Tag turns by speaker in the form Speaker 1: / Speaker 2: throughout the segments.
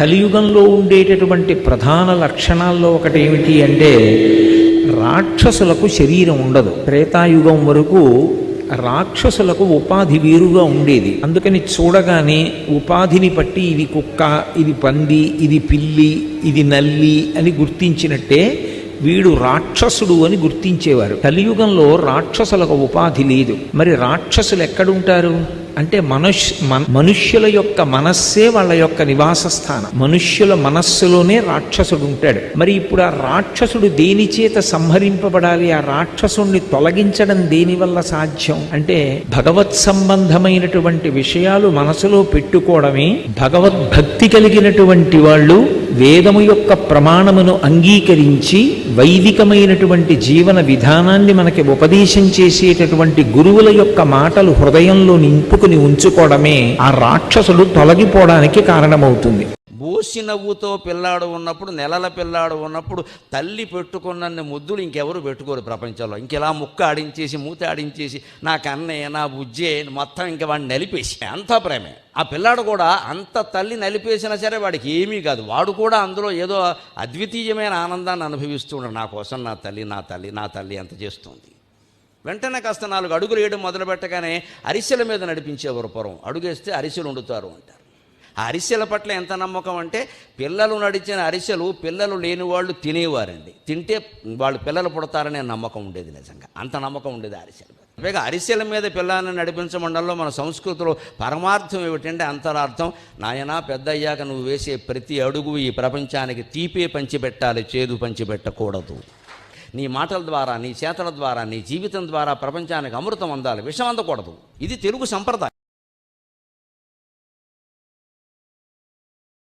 Speaker 1: కలియుగంలో ఉండేటటువంటి ప్రధాన లక్షణాల్లో ఒకటి ఏమిటి అంటే రాక్షసులకు శరీరం ఉండదు. త్రేతాయుగం వరకు రాక్షసులకు ఉపాధి వేరుగా ఉండేది. అందుకని చూడగానే ఉపాధిని బట్టి ఇది కుక్క ఇది పంది ఇది పిల్లి ఇది నల్లి అని గుర్తించినట్టే వీడు రాక్షసుడు అని గుర్తించేవారు. కలియుగంలో రాక్షసులకు ఉపాధి లేదు. మరి రాక్షసులు ఎక్కడుంటారు? అంటే మనుష్ మన- మనుష్యుల యొక్క మనస్సే వాళ్ళ యొక్క నివాస స్థానం మనుష్యుల మనస్సులోనే రాక్షసుడు ఉంటాడు. మరి ఇప్పుడు ఆ రాక్షసుడు దేని చేత సంహరింపబడాలి? ఆ రాక్షసుణ్ణి తొలగించడం దేని వల్ల సాధ్యం? అంటే భగవత్ సంబంధమైనటువంటి విషయాలు మనసులో పెట్టుకోవడమే భగవద్భక్తి కలిగినటువంటి వాళ్ళు వేదము యొక్క ప్రమాణమును అంగీకరించి వైదికమైనటువంటి జీవన విధానాన్ని మనకి ఉపదేశం చేసేటటువంటి గురువుల యొక్క మాటలు హృదయంలో నింపుకుని ఉంచుకోవడమే ఆ రాక్షసుడు తొలగిపోవడానికి కారణమవుతుంది.
Speaker 2: కోసి నవ్వుతో పిల్లాడు ఉన్నప్పుడు నెలల పిల్లాడు ఉన్నప్పుడు తల్లి పెట్టుకున్నన్ని ముద్దులు ఇంకెవరు పెట్టుకోరు ప్రపంచంలో. ఇంకెలా ముక్క ఆడించేసి మూత ఆడించేసి నా కన్నయ్య నా బుజ్జే మొత్తం ఇంక వాడిని నలిపేసి అంత ప్రేమే. ఆ పిల్లాడు కూడా అంత తల్లి నలిపేసినా సరే వాడికి ఏమీ కాదు. వాడు కూడా అందులో ఏదో అద్వితీయమైన ఆనందాన్ని అనుభవిస్తూ నా కోసం నా తల్లి నా తల్లి నా తల్లి అంత చేస్తుంది. వెంటనే కాస్త నాలుగు అడుగులు వేయడం మొదలు పెట్టగానే అరిసెల మీద నడిపించేవారు పొరం అడుగేస్తే అరిసెలు వండుతారు అంటారు. అరిసెల పట్ల ఎంత నమ్మకం అంటే పిల్లలు నడిచిన అరిసెలు పిల్లలు లేని వాళ్ళు తినేవారండి. తింటే వాళ్ళు పిల్లలు పుడతారనే నమ్మకం ఉండేది నిజంగా. అంత నమ్మకం ఉండేది అరిసెల మీద. పైగా అరిసెల మీద పిల్లల్ని నడిపించమండంలో మన సంస్కృతిలో పరమార్థం ఏమిటంటే అంతరార్థం. నాయనా పెద్ద అయ్యాక నువ్వు వేసే ప్రతి అడుగు ఈ ప్రపంచానికి తీపే పంచిపెట్టాలి చేదు పంచిపెట్టకూడదు. నీ మాటల ద్వారా నీ చేతల ద్వారా నీ జీవితం ద్వారా ప్రపంచానికి అమృతం అందాలి విషం అందకూడదు. ఇది తెలుగు సంప్రదాయం.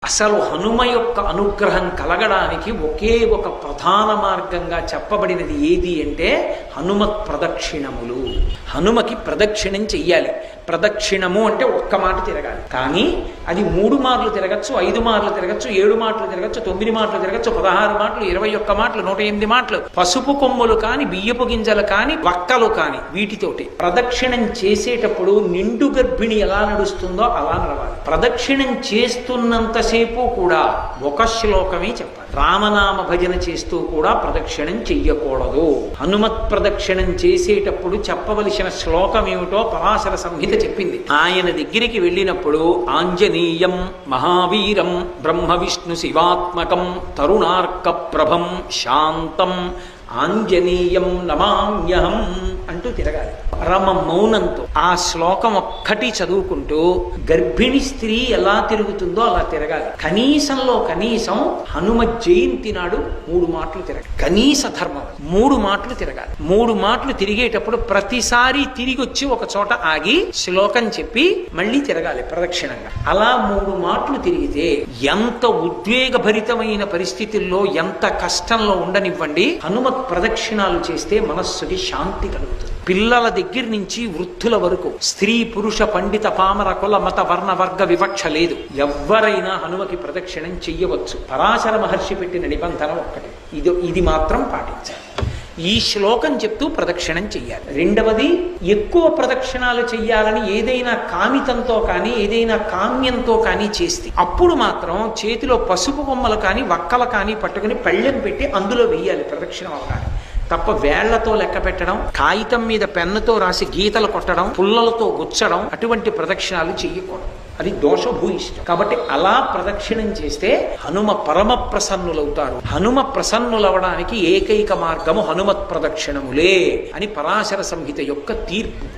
Speaker 3: అసలు హనుమ యొక్క అనుగ్రహం కలగడానికి ఒకే ఒక ప్రధాన మార్గంగా చెప్పబడినది ఏది అంటే హనుమ ప్రదక్షిణములు. హనుమకి ప్రదక్షిణం చెయ్యాలి. ప్రదక్షిణము అంటే ఒక్క మాట తిరగాలి. కానీ అది మూడు మార్లు తిరగచ్చు ఐదు మార్లు తిరగచ్చు ఏడు మాటలు తిరగచ్చు తొమ్మిది మాటలు తిరగచ్చు పదహారు మాటలు ఇరవై ఒక్క మాటలు నూట ఎనిమిది మాటలు పసుపు కొమ్ములు కానీ బియ్యపు గింజలు కానీ వక్కలు కానీ వీటితోటి. ప్రదక్షిణం చేసేటప్పుడు నిండు గర్భిణి ఎలా నడుస్తుందో అలా నడవాలి. ప్రదక్షిణం చేస్తున్నంత ఎంతసేపు కూడా ఒక శ్లోకమే చెప్పాలి రామనామ భజన చేస్తూ కూడా ప్రదక్షిణం చెయ్యకూడదు. హనుమత్ ప్రదక్షిణం చేసేటప్పుడు చెప్పవలసిన శ్లోకం ఏమిటో పరాశర సంహిత చెప్పింది. ఆయన దగ్గరికి వెళ్ళినప్పుడు ఆంజనేయం మహావీరం బ్రహ్మ విష్ణు శివాత్మకం తరుణార్క ప్రభం శాంతం ఆంజనేయం నమామ్యహం అంటూ తిరగాలి. పరమ మౌనంతో ఆ శ్లోకం ఒక్కటి చదువుకుంటూ గర్భిణి స్త్రీ ఎలా తిరుగుతుందో అలా తిరగాలి. కనీసంలో కనీసం హనుమ జయంతి నాడు మూడు మాటలు తిరగాలి. కనీస ధర్మం. మూడు మాటలు తిరగాలి. మూడు మాటలు తిరిగేటప్పుడు ప్రతిసారి తిరిగి వచ్చి ఒక చోట ఆగి శ్లోకం చెప్పి మళ్ళీ తిరగాలి ప్రదక్షిణంగా. అలా మూడు మాటలు తిరిగితే ఎంత ఉద్వేగభరితమైన పరిస్థితుల్లో ఎంత కష్టంలో ఉండనివ్వండి హనుమత్ ప్రదక్షిణాలు చేస్తే మనస్సుకి శాంతి కలుగుతుంది. పిల్లల దగ్గర నుంచి వృద్ధుల వరకు స్త్రీ పురుష పండిత పామర కుల మత వర్ణ వర్గ వివక్ష లేదు. ఎవ్వరైనా హనుమకి ప్రదక్షిణం చెయ్యవచ్చు. పరాశర మహర్షి పెట్టిన నిబంధన ఒక్కటి. ఇది ఇది మాత్రం పాటించాలి. ఈ శ్లోకం చెప్తూ ప్రదక్షిణం చెయ్యాలి. రెండవది ఎక్కువ ప్రదక్షిణాలు చెయ్యాలని ఏదైనా కామితంతో కానీ ఏదైనా కామ్యంతో కానీ చేస్తే అప్పుడు మాత్రం చేతిలో పసుపు బొమ్మలు కానీ వక్కలు కానీ పట్టుకుని పళ్ళెం పెట్టి అందులో వెయ్యాలి ప్రదక్షిణం అవగానే తప్ప వేళ్ళతో లెక్క పెట్టడం కాగితం మీద పెన్నుతో రాసి గీతలు కొట్టడం పుల్లలతో గుచ్చడం అటువంటి ప్రదక్షిణాలు చెయ్యకూడదు. అది దోషభూయిష్టం. కాబట్టి అలా ప్రదక్షిణం చేస్తే హనుమ పరమ ప్రసన్నులవుతారు హనుమ ప్రసన్నులవడానికి ఏకైక మార్గము హనుమత్ ప్రదక్షిణములే అని పరాశర సంహిత యొక్క తీర్పు.